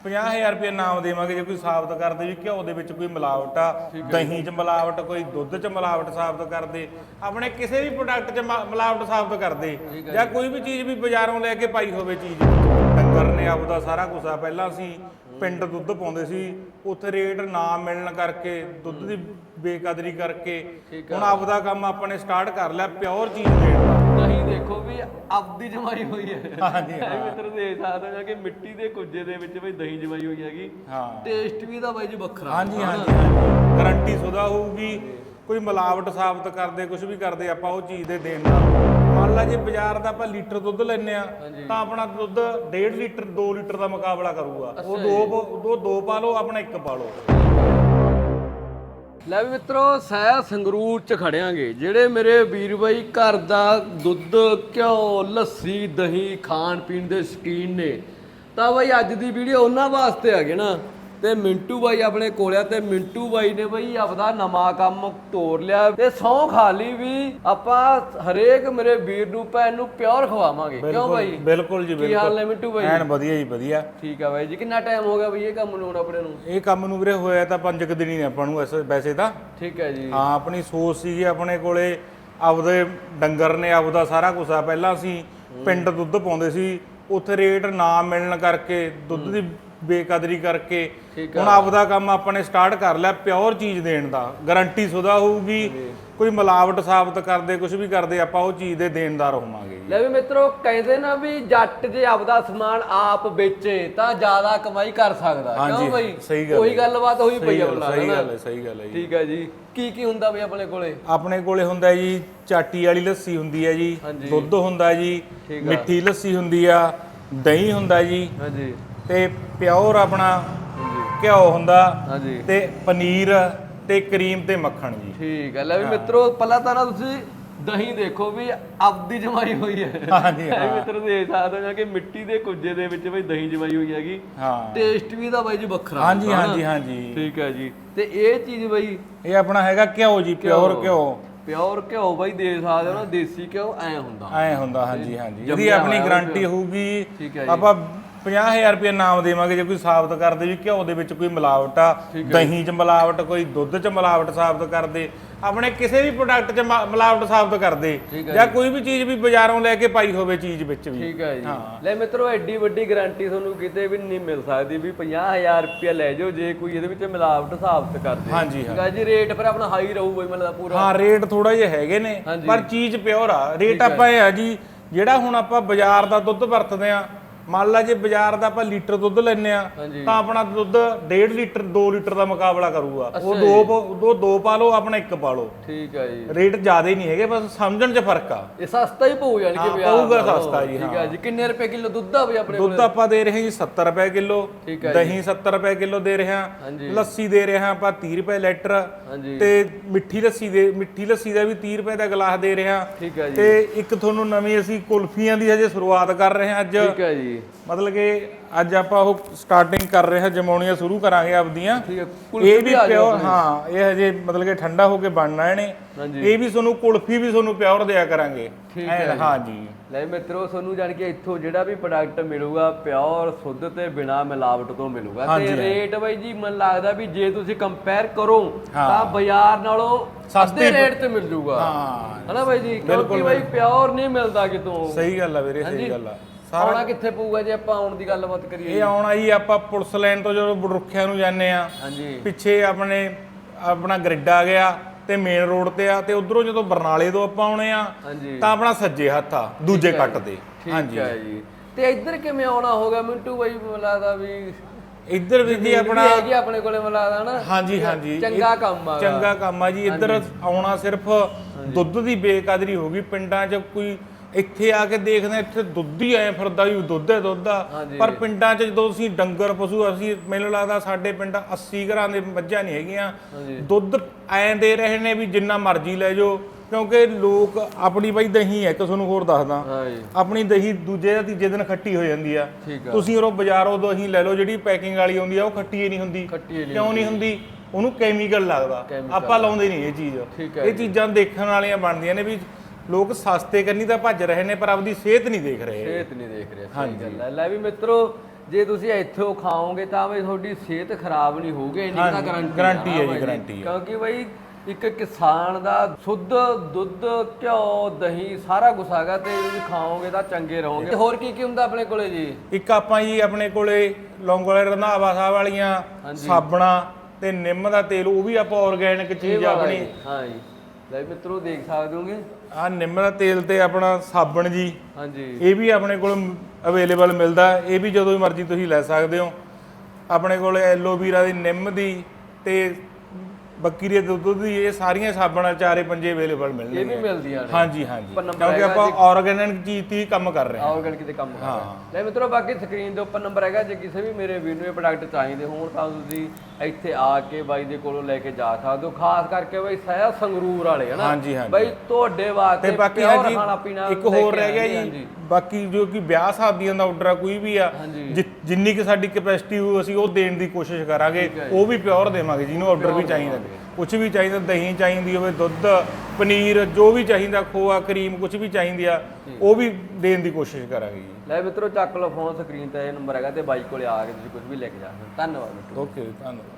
50000 ਰੁਪਏ ਨਾਮ ਦੇਵਾਂਗੇ ਜੇ ਕੋਈ ਸਾਬਤ ਕਰਦੇ ਵੀ ਘਿਓ ਦੇ ਵਿੱਚ ਕੋਈ ਮਿਲਾਵਟ ਆ ਦਹੀਂ 'ਚ ਮਿਲਾਵਟ ਕੋਈ ਦੁੱਧ 'ਚ ਮਿਲਾਵਟ ਸਾਬਤ ਕਰਦੇ ਆਪਣੇ ਕਿਸੇ ਵੀ ਪ੍ਰੋਡਕਟ 'ਚ ਮਿਲਾਵਟ ਸਾਬਤ ਕਰਦੇ ਜਾਂ। ਕੋਈ ਵੀ ਚੀਜ਼ ਵੀ ਬਾਜ਼ਾਰੋਂ ਲੈ ਕੇ ਪਾਈ ਹੋਵੇ ਚੀਜ਼ ਡੰਗਰ ਨੇ ਆਪਦਾ ਸਾਰਾ ਕੁਝ ਆ ਪਹਿਲਾਂ ਅਸੀਂ ਪਿੰਡ ਦੁੱਧ ਪਾਉਂਦੇ ਸੀ ਉੱਥੇ ਰੇਟ ਨਾ ਮਿਲਣ ਕਰਕੇ ਦੁੱਧ ਦੀ ਬੇਕਦਰੀ ਕਰਕੇ ਹੁਣ ਆਪਦਾ ਕੰਮ ਆਪਾਂ ਨੇ ਸਟਾਰਟ ਕਰ ਲਿਆ ਪਿਓਰ ਚੀਜ਼ ਦੇਣ ਦਾ। ਨਹੀਂ ਦੇਖੋ ਵੀ ਆਪਦੀ ਜਮਾਈ ਹੋਈ ਹੈ। ਹਾਂਜੀ, ਇਹ ਮਿੱਤਰ ਦੇ ਸਕਦੇ ਹੋ ਕਿ ਮਿੱਟੀ ਦੇ ਕੁੱਜੇ ਦੇ ਵਿੱਚ ਬਈ ਦਹੀਂ ਜਮਾਈ ਹੋਈ ਹੈਗੀ। ਹਾਂ। ਟੇਸਟ ਵੀ ਦਾ ਬਾਈ ਜੀ ਵੱਖਰਾ। ਹਾਂਜੀ ਹਾਂਜੀ ਹਾਂਜੀ। ਗਾਰੰਟੀ ਸੁਦਾ ਹੋਊਗੀ ਕੋਈ ਮਿਲਾਵਟ ਸਾਬਤ ਕਰਦੇ ਕੁਝ ਵੀ ਕਰਦੇ ਆਪਾਂ ਉਹ ਚੀਜ਼ ਦੇ ਦੇਣ ਦਾ। ਲਾ ਜੇ ਬਾਜ਼ਾਰ ਦਾ ਆਪਾਂ ਲੀਟਰ ਦੁੱਧ ਲੈਨੇ ਆ ਤਾਂ ਆਪਣਾ ਦੁੱਧ 1.5 ਲੀਟਰ 2 ਲੀਟਰ ਦਾ ਮੁਕਾਬਲਾ ਕਰੂਗਾ। ਉਹ ਦੋ ਉਹ ਦੋ ਪਾ ਲਓ ਆਪਣਾ ਇੱਕ ਪਾ ਲਓ ਲੈ ਵੀ ਮਿੱਤਰੋ ਸਹਿ ਸੰਗਰੂਰ ਚ ਖੜਿਆਂਗੇ ਜਿਹੜੇ ਮੇਰੇ ਵੀਰ ਬਾਈ ਘਰ ਦਾ ਦੁੱਧ ਘਿਓ ਲੱਸੀ ਦਹੀਂ ਖਾਣ ਪੀਣ ਦੇ ਸ਼ਕੀਨ ਨੇ। ਤਾਂ ਬਾਈ ਅੱਜ ਦੀ ਵੀਡੀਓ ਉਹਨਾਂ ਵਾਸਤੇ ਆ ਗਏ ਨਾ। ਤੇ ਮਿੰਟੂ ਬਾਈ ਆਪਣੇ ਕੋਲ ਆ ਤੇ ਮਿੰਟੂ ਬਾਈ ਨੇ ਬਾਈ ਆਪਦਾ ਨਵਾਂ ਕੰਮ ਤੋਰ ਲਿਆ ਤੇ ਸੌ ਖਾ ਲਈ ਵੀ ਆਪਾਂ ਹਰੇਕ ਮੇਰੇ ਵੀਰ ਨੂੰ ਭੈਣ ਨੂੰ ਪਿਓਰ ਖਵਾਵਾਂਗੇ। ਕਿਉਂ ਬਾਈ? ਬਿਲਕੁਲ ਜੀ ਕੀ ਹਾਲ ਬਿਲਕੁਲ। ਮਿੰਟੂ ਬਾਈ? ਐਨ ਵਧੀਆ ਜੀ ਵਧੀਆ। ਠੀਕ ਆ ਬਾਈ ਜੀ ਕਿੰਨਾ ਟਾਈਮ ਹੋ ਗਿਆ ਬਈ ਇਹ ਕੰਮ ਨੂੰ ਹੁਣ ਆਪਣੇ ਨੂੰ? ਇਹ ਕੰਮ ਨੂੰ ਵੀਰੇ ਹੋਇਆ ਤਾਂ ਪੰਜ ਕੁ ਦਿਨ ਹੀ ਨੇ ਆਪਾਂ ਨੂੰ ਵੈਸੇ ਤਾਂ। ਠੀਕ ਹੈ ਜੀ। ਹਾਂ ਆਪਣੀ ਸੋਚ ਸੀਗੀ ਆਪਣੇ ਕੋਲੇ ਆਪਦੇ ਡੰਗਰ ਨੇ ਆਪਦਾ ਸਾਰਾ ਕੁਝ ਆ। ਪਹਿਲਾਂ ਅਸੀਂ ਪਿੰਡ ਦੁੱਧ ਪਾਉਂਦੇ ਸੀ ਉੱਥੇ ਰੇਟ ਨਾ ਮਿਲਣ ਕਰਕੇ ਦੁੱਧ ਦੀ ਬੇਕਦਰੀ ਕਰਕੇ ਹੁਣ ਆਪਦਾ ਕੰਮ ਆਪਾਂ ਨੇ ਸਟਾਰਟ ਕਰ ਲਿਆ ਪਿਓਰ ਚੀਜ਼ ਦੇਣ ਦਾ। ਗਾਰੰਟੀ ਸੁਦਾ ਹੋਊਗੀ ਕੋਈ ਮਿਲਾਵਟ ਸਾਬਤ ਕਰਦੇ ਕੁਝ ਵੀ ਕਰਦੇ ਆਪਾਂ ਉਹ ਚੀਜ਼ ਦੇ ਦੇਣਦਾਰ ਹੋਵਾਂਗੇ ਲੈ ਵੀ ਮਿੱਤਰੋ ਕਹਿੰਦੇ ਨਾ ਵੀ ਜੱਟ ਜੇ ਆਪਦਾ ਸਮਾਨ ਆਪ ਵੇਚੇ ਤਾਂ ਜ਼ਿਆਦਾ ਕਮਾਈ ਕਰ ਸਕਦਾ। ਕਿਉਂ ਬਈ? ਸਹੀ ਗੱਲ ਉਹੀ। ਗੱਲਬਾਤ ਹੋਈ ਪਈ ਆ ਗੱਲ ਬਲਾ ਸਹੀ ਗੱਲ ਹੈ ਸਹੀ ਗੱਲ ਹੈ ਜੀ। ਠੀਕ ਹੈ ਜੀ। ਕੀ ਕੀ ਹੁੰਦਾ ਬਈ ਆਪਣੇ ਕੋਲੇ? ਆਪਣੇ ਕੋਲੇ ਹੁੰਦਾ ਜੀ ਚਾਟੀ ਵਾਲੀ ਲੱਸੀ ਹੁੰਦੀ ਹੈ ਜੀ। ਦੁੱਧ ਹੁੰਦਾ ਜੀ। ਮਿੱਠੀ ਲੱਸੀ ਹੁੰਦੀ ਆ ਦਹੀਂ ਹੁੰਦਾ ਜੀ। ਹਾਂਜੀ। ਤੇ ਪਿਓਰ ਆਪਣਾ ਘਿਓ ਹੁੰਦਾ ਹਾਂਜੀ। ਤੇ ਪਨੀਰ ਤੇ ਕਰੀਮ ਤੇ ਮੱਖਣ ਜੀ। ਠੀਕ ਹੈ ਲੈ ਵੀ ਮਿੱਤਰੋ ਪਹਿਲਾਂ ਤਾਂ ਨਾ ਤੁਸੀਂ ਦਹੀਂ ਦੇਖੋ ਵੀ ਆਪਦੀ ਜਮਾਈ ਹੋਈ ਹੈ। ਹਾਂਜੀ, ਇਹ ਮਿੱਤਰ ਦੇਖ ਸਕਦੇ ਹੋ ਕਿ ਮਿੱਟੀ ਦੇ ਕੁੱਜੇ ਦੇ ਵਿੱਚ ਬਈ ਦਹੀਂ ਜਮਾਈ ਹੋਈ ਹੈਗੀ। ਹਾਂ। ਟੇਸਟ ਵੀ ਦਾ ਬਾਈ ਜੀ ਵੱਖਰਾ ਹਾਂਜੀ ਹਾਂਜੀ? ਹਾਂਜੀ ਠੀਕ ਹੈ ਜੀ। ਤੇ ਇਹ ਚੀਜ਼ ਬਈ ਇਹ ਆਪਣਾ ਹੈਗਾ ਘਿਓ ਜੀ ਪਿਓਰ ਘਿਓ। ਪਿਓਰ ਘਿਓ ਬਾਈ ਦੇ ਸਕਦੇ ਹੋ ਨਾ ਦੇਸੀ ਘਿਓ ਐ ਹੁੰਦਾ। ਐ ਹੁੰਦਾ ਹਾਂਜੀ ਹਾਂਜੀ ਇਹਦੀ ਜੰਮਿਆ ਆਪਣੀ ਗਾਰੰਟੀ ਹੋਊਗੀ। ਹੈ ਜੀ। ਆਪਾਂ 50000 ਰੁਪਏ ਨਾਮ ਦੇਵਾਂਗੇ ਜੇ ਕੋਈ ਸਾਬਤ ਕਰਦੇ ਵੀ ਘਿਓ ਦੇ ਵਿੱਚ ਕੋਈ ਮਿਲਾਵਟ ਆ ਦਹੀਂ 'ਚ ਮਿਲਾਵਟ ਕੋਈ ਦੁੱਧ 'ਚ ਮਿਲਾਵਟ ਸਾਬਤ ਕਰਦੇ ਆਪਣੇ ਕਿਸੇ ਵੀ ਪ੍ਰੋਡਕਟ 'ਚ ਮਿਲਾਵਟ ਸਾਬਤ ਕਰਦੇ ਜਾਂ ਕੋਈ ਵੀ ਚੀਜ਼ ਵੀ ਬਾਜ਼ਾਰੋਂ ਲੈ ਕੇ ਪਾਈ ਹੋਵੇ ਚੀਜ਼ ਵਿੱਚ ਵੀ। ਠੀਕ ਹੈ ਜੀ। ਲੈ ਮਿੱਤਰੋ ਐਡੀ ਵੱਡੀ ਗਾਰੰਟੀ ਤੁਹਾਨੂੰ ਕਿਤੇ ਵੀ ਨਹੀਂ ਮਿਲ ਸਕਦੀ ਵੀ 50000 ਰੁਪਏ ਲੈ ਜਾਓ ਜੇ ਕੋਈ ਇਹਦੇ ਵਿੱਚ ਮਿਲਾਵਟ ਸਾਬਤ ਕਰਦੇ ਹਾਂਜੀ, ਹਾਂ। ਜੀ ਰੇਟ ਫਿਰ ਆਪਣਾ ਹਾਈ ਰਹੂਗਾ ਹੀ ਮਤਲਬ ਪੂਰਾ। ਹਾਂ ਰੇਟ ਥੋੜਾ ਜਿਹਾ ਹੈਗੇ ਨੇ। ਪਰ ਚੀਜ਼ ਪਿਓਰ ਆ। ਰੇਟ ਆਪਾਂ ਇਹ ਆ ਜੀ ਜਿਹੜਾ ਹੁਣ ਆਪਾਂ ਬਾਜ਼ਾਰ ਦਾ ਦੁੱਧ ਵਰਤਦੇ ਆ ਮੰਨ ਲਾ ਜੇ ਬਾਜ਼ਾਰ ਦਾ ਆਪਾਂ ਲੀਟਰ ਦੁੱਧ ਲੈਨੇ ਆ। ਤਾਂ ਆਪਣਾ ਦੁੱਧ 1.5 ਲੀਟਰ 2 ਲੀਟਰ ਦਾ ਮੁਕਾਬਲਾ ਕਰੂਗਾ। ਉਹ ਦੋ ਉਹ ਦੋ ਪਾ ਲਓ ਆਪਣਾ ਇੱਕ ਪਾ ਲਓ। ਠੀਕ ਹੈ ਜੀ। ਰੇਟ ਜ਼ਿਆਦਾ ਹੀ ਨਹੀਂ ਹੈਗੇ ਬਸ ਸਮਝਣ 'ਚ ਫ਼ਰਕ ਆ। ਇਹ ਸਸਤਾ ਹੀ ਪਊ ਯਾਨੀ ਕਿ ਬਾਜ਼ਾਰ ਪਊਗਾ। ਸਸਤਾ ਜੀ, ਠੀਕ ਹੈ। ਜੀ। ਕਿੰਨੇ ਰੁਪਏ ਕਿਲੋ ਦੁੱਧ ਆ ਬਈ ਆਪਣੇ ਦੁੱਧ ਆਪਾਂ ਦੇ ਰਹੇ ਹਾਂ ਜੀ 70 ਰੁਪਏ ਕਿਲੋ ਦਹੀਂ 70 ਰੁਪਏ ਕਿਲੋ ਦੇ ਰਹੇ ਹਾਂ ਹਾਂਜੀ। ਲੱਸੀ ਦੇ ਰਹੇ ਹਾਂ ਆਪਾਂ 30 ਰੁਪਏ ਲੀਟਰ ਤੇ ਮਿੱਠੀ ਲੱਸੀ ਦੇ ਮਿੱਠੀ ਲੱਸੀ ਦਾ ਵੀ 30 ਰੁਪਏ ਦਾ ਗਲਾਸ ਦੇ ਰਹੇ ਹਾਂ। ਠੀਕ ਹੈ ਜੀ। ਤੇ ਇੱਕ ਤੁਹਾਨੂੰ ਨਵੀਂ ਅਸੀਂ ਕੁਲਫੀਆਂ ਦੀ ਹਜੇ ਸ਼ੁਰੂਆਤ ਕਰ ਰਹੇ ਹਾਂ ਅੱਜ। ਠੀਕ ਹੈ ਜੀ। ਮਤਲਬ ਕਿ ਅੱਜ ਆਪਾਂ ਉਹ ਸਟਾਰਟਿੰਗ ਕਰ ਰਹੇ ਹਾਂ ਜਮਾਉਣੀਆਂ ਸ਼ੁਰੂ ਕਰਾਂਗੇ ਆਪਦੀਆਂ। ਠੀਕ ਹੈ ਇਹ ਵੀ ਪਿਓਰ ਹਾਂ ਇਹ ਹਜੇ ਮਤਲਬ ਕਿ ਠੰਡਾ ਹੋ ਕੇ ਬਣਨਾ ਇਹਨੇ। ਇਹ ਵੀ ਤੁਹਾਨੂੰ ਕੁਲਫੀ ਵੀ ਤੁਹਾਨੂੰ ਪਿਓਰ ਦਿਆ ਕਰਾਂਗੇ। ਠੀਕ ਹੈ। ਜੀ। ਹਾਂ ਜੀ। ਲੈ ਮਿੱਤਰੋ ਤੁਹਾਨੂੰ ਜਾਣ ਕੇ ਇੱਥੋਂ ਜਿਹੜਾ ਵੀ ਪ੍ਰੋਡਕਟ ਮਿਲੂਗਾ ਪਿਓਰ ਸ਼ੁੱਧ ਤੇ ਬਿਨਾ ਮਿਲਾਵਟ ਤੋਂ ਮਿਲੂਗਾ। ਤੇ ਰੇਟ ਬਾਈ ਜੀ ਮਨ ਲੱਗਦਾ ਵੀ ਜੇ ਤੁਸੀਂ ਕੰਪੇਅਰ ਕਰੋ। ਤਾਂ ਬਾਜ਼ਾਰ ਨਾਲੋਂ ਸਸਤੇ ਰੇਟ ਤੇ ਮਿਲ ਜੂਗਾ। ਹਾਂ। ਹਨਾ ਬਾਈ ਜੀ? ਕਿਉਂਕਿ ਬਾਈ ਪਿਓਰ ਨਹੀਂ ਮਿਲਦਾ ਕਿਤੋਂ। ਸਹੀ ਗੱਲ ਆ ਵੀਰੇ ਸਹੀ ਗੱਲ ਆ। ਆਉਣਾ ਕਿੱਥੇ ਪਊਗਾ ਜੇ ਆਪਾਂ ਆਉਣ ਦੀ ਗੱਲਬਾਤ ਕਰੀਏ ਇਹ ਆਉਣਾ ਜੀ ਆਪਾਂ ਪੁਲਿਸ ਲਾਈਨ ਤੋਂ ਜਦੋਂ ਬੜਰੁੱਖਿਆਂ ਨੂੰ ਜਾਂਦੇ ਆ ਹਾਂਜੀ। ਪਿੱਛੇ ਆਪਣੇ ਆਪਣਾ ਗ੍ਰਿਡ ਆ ਗਿਆ ਤੇ ਮੇਨ ਰੋਡ ਤੇ ਆ ਤੇ ਉਧਰੋਂ ਜਦੋਂ ਬਰਨਾਲੇ ਤੋਂ ਆਪਾਂ ਆਉਣੇ ਆ ਹਾਂਜੀ। ਤਾਂ ਆਪਣਾ ਸੱਜੇ ਹੱਥ ਆ ਦੂਜੇ ਕੱਟ ਤੇ। ਠੀਕ ਹੈ ਜੀ। ਤੇ ਇੱਧਰ ਕਿਵੇਂ ਆਉਣਾ ਹੋਗਾ ਮਿੰਟੂ ਬਾਈ ਮੈਨੂੰ ਲੱਗਦਾ ਵੀ ਇੱਧਰ ਵੀ ਜੀ ਆਪਣਾ ਹੈਗੀ ਆਪਣੇ ਕੋਲੇ ਮੈਨੂੰ ਲੱਗਦਾ ਨਾ। ਹਾਂਜੀ ਹਾਂਜੀ। ਚੰਗਾ ਕੰਮ ਆ। ਚੰਗਾ ਕੰਮ ਆ ਜੀ। ਇੱਧਰ ਆਉਣਾ ਸਿਰਫ ਦੁੱਧ ਦੀ ਬੇਕਦਰੀ ਹੋ ਗਈ। ਪਿੰਡਾਂ 'ਚ ਕੋਈ ਇੱਥੇ ਆ ਕੇ ਦੇਖਦੇ ਇੱਥੇ ਦੁੱਧ ਹੀ ਐ ਫਿਰਦਾ ਵੀ ਦੁੱਧ ਹੈ ਦੁੱਧ ਆ। ਪਰ ਪਿੰਡਾਂ 'ਚ ਜਦੋਂ ਅਸੀਂ ਡੰਗਰ ਪਸ਼ੂ ਅਸੀਂ ਮੈਨੂੰ ਲੱਗਦਾ ਸਾਡੇ ਪਿੰਡ 80 ਘਰਾਂ ਦੇ ਮੱਝਾਂ ਨਹੀਂ ਹੈਗੀਆਂ। ਦੁੱਧ ਐਂ ਦੇ ਰਹੇ ਨੇ ਵੀ ਜਿੰਨਾ ਮਰਜ਼ੀ ਲੈ ਜਾਓ ਕਿਉਂਕਿ ਲੋਕ ਆਪਣੀ ਬਈ ਦਹੀਂ ਹੈ ਕਿ ਤੁਹਾਨੂੰ ਹੋਰ ਦੱਸਦਾ। ਆਪਣੀ ਦਹੀਂ ਦੂਜੇ ਜਾਂ ਤੀਜੇ ਦਿਨ ਖੱਟੀ ਹੋ ਜਾਂਦੀ ਆ। ਤੁਸੀਂ ਉਹ ਬਾਜ਼ਾਰੋਂ ਦਹੀਂ ਲੈ ਲਓ ਜਿਹੜੀ ਪੈਕਿੰਗ ਵਾਲੀ ਆਉਂਦੀ ਆ ਉਹ ਖੱਟੀ ਹੀ ਨਹੀਂ ਹੁੰਦੀ। ਕਿਉਂ ਨਹੀਂ ਹੁੰਦੀ। ਉਹਨੂੰ ਕੈਮੀਕਲ ਲੱਗਦਾ। ਆਪਾਂ ਲਾਉਂਦੇ ਨਹੀਂ ਇਹ ਚੀਜ਼। ਇਹ ਚੀਜ਼ਾਂ ਦੇਖਣ ਵਾਲੀਆਂ ਬਣਦੀਆਂ ਨੇ ਵੀ ਲੋਕ ਸਸਤੇ ਕਰਨੀ ਤਾਂ ਭੱਜ ਰਹੇ ਨੇ ਪਰ ਆਪਦੀ ਸਿਹਤ ਨਹੀਂ ਦੇਖ ਰਹੇ। ਸਿਹਤ ਨਹੀਂ ਦੇਖ ਰਿਹਾ ਸਹੀ ਗੱਲ ਹੈ। ਲੈ ਵੀ ਮਿੱਤਰੋ ਜੇ ਤੁਸੀਂ ਇੱਥੋਂ ਖਾਓਗੇ ਤਾਂ ਬਈ ਤੁਹਾਡੀ ਸਿਹਤ ਖਰਾਬ ਨਹੀਂ ਹੋਊਗੀ ਇੰਨੀ ਤਾਂ ਗਾਰੰਟੀ ਹੈ ਜੀ, guarantee ਹੈ। ਕਿਉਂਕਿ ਬਈ ਇੱਕ ਕਿਸਾਨ ਦਾ ਸ਼ੁੱਧ ਦੁੱਧ ਘਿਓ ਦਹੀਂ ਸਾਰਾ ਹੈਗਾ ਤੇ ਤੁਸੀਂ ਖਾਓਗੇ ਤਾਂ ਚੰਗੇ ਰਹੋਗੇ। ਹੋਰ ਕੀ ਕੀ ਹੁੰਦਾ ਆਪਣੇ ਕੋਲੇ ਜੀ? ਇੱਕ ਆਪਾਂ ਜੀ ਆਪਣੇ ਕੋਲੇ ਲੌਂਗੋਲੇ ਰੰਧਾਵਾ ਸਾਹਿਬ ਵਾਲੀਆਂ ਸਾਬਣਾ ਤੇ ਨਿੰਮ ਦਾ ਤੇਲ ਉਹ ਵੀ ਆਪਾਂ ਆਰਗੈਨਿਕ ਚੀਜ਼ ਆਪਣੀ ਹਾਂ ਜੀ। ਲੈ ਮਿੱਤਰੋ ਦੇਖ ਸਕਦੇ ਹੋਗੇ? ਆ ਨਿੰਮ ਦਾ ਤੇਲ ਤੇ ਆਪਣਾ ਸਾਬਣ ਜੀ। ਹਾਂਜੀ। ਇਹ ਵੀ ਆਪਣੇ ਕੋਲ ਅਵੇਲੇਬਲ ਮਿਲਦਾ। ਇਹ ਵੀ ਜਦੋਂ ਮਰਜ਼ੀ ਤੁਸੀਂ ਲੈ ਸਕਦੇ ਹੋ। ਆਪਣੇ ਕੋਲ ਐਲੋਵੀਰਾ ਦੀ ਨਿੰਮ ਦੀ ਤੇ ਬੱਕੀ ਦੇ ਦੁੱਧ ਦੀ ਇਹ ਸਾਰੀਆਂ ਸਾਬਣਾਂ ਚਾਰੇ ਪੰਜੇ ਅਵੇਲੇਬਲ ਇਹ ਵੀ ਮਿਲਣਗੇ ਮਿਲਦੀਆਂ ਨੇ ਹਾਂਜੀ। ਹਾਂਜੀ number ਕਿਉਂਕਿ ਹੈਗਾ ਆਪਾਂ ਆਰਗੈਨਿਕ ਚੀਜ਼ ਤੇ ਹੀ ਕੰਮ ਕਰ ਰਹੇ ਹਾਂ। ਆਓਗਣ ਕਿਤੇ ਕੰਮ ਕਰਦੇ ਲੈ ਮਿੱਤਰੋ ਬਾਕੀ ਸਕਰੀਨ ਦੇ ਉੱਪਰ ਨੰਬਰ ਹੈਗਾ ਜੇ ਕਿਸੇ ਵੀ ਮੇਰੇ ਵੀਰ ਨੂੰ ਇਹ ਪ੍ਰੋਡਕਟ ਚਾਹੀਦੇ ਹੋਣ ਤਾਂ ਤੁਸੀਂ ਇੱਥੇ ਆ ਕੇ ਬਾਈ ਦੇ ਕੋਲੋਂ ਲੈ ਕੇ ਜਾ ਸਕਦੇ ਹੋ। ਖਾਸ ਕਰਕੇ ਬਾਈ ਸਹਿ ਸੰਗਰੂਰ ਵਾਲੇ ਹਨਾ? ਹਾਂਜੀ, ਹਾਂਜੀ। ਬਾਈ ਤੁਹਾਡੇ ਵਾਸਤੇ ਤੇ ਬਾਕੀ pure ਹਾਂਜੀ ਖਾਣਾ ਪੀਣਾ ਇੱਕ ਲੈ ਹੋਰ ਰਹਿ ਗਿਆ ਜੀ। ਬਾਕੀ ਜੋ ਕਿ ਵਿਆਹ ਸ਼ਾਦੀਆਂ ਦਾ ਆਰਡਰ ਆ ਕੋਈ ਵੀ ਆ ਹਾਂਜੀ। ਜਿ- ਜਿੰਨੀ ਕਿ ਸਾਡੀ ਕੈਪੈਸਿਟੀ ਹੋ ਅਸੀਂ ਉਹ ਦੇਣ ਦੀ ਕੋਸ਼ਿਸ਼ ਕਰਾਂਗੇ। ਉਹ ਵੀ ਪਿਓਰ ਦੇਵਾਂਗੇ ਜਿਹਨੂੰ ਆਰਡਰ ਵੀ ਚਾਹੀਦਾ। ਕੁਝ ਵੀ ਚਾਹੀਦਾ ਦਹੀਂ ਚਾਹੀਦੀ ਹੋਵੇ ਦੁੱਧ ਪਨੀਰ ਜੋ ਵੀ ਚਾਹੀਦਾ ਖੋਆ ਕਰੀਮ ਕੁਝ ਵੀ ਚਾਹੀਦੀ ਆ ਉਹ ਵੀ ਦੇਣ ਦੀ ਕੋਸ਼ਿਸ਼ ਕਰਾਂਗੇ ਜੀ। ਲੈ ਮਿੱਤਰੋ ਚੱਕ ਲਓ ਫੋਨ ਸਕਰੀਨ ਤੇ ਇਹ ਨੰਬਰ ਹੈਗਾ ਤੇ ਬਾਈ ਕੋਲੇ ਆ ਕੇ ਤੁਸੀਂ ਕੁਝ ਵੀ ਲੈ ਕੇ ਜਾ ਸਕਦੇ ਹੋ। ਧੰਨਵਾਦ ਮਿੱਤਰੋ। ਓਕੇ ਧੰਨਵਾਦ।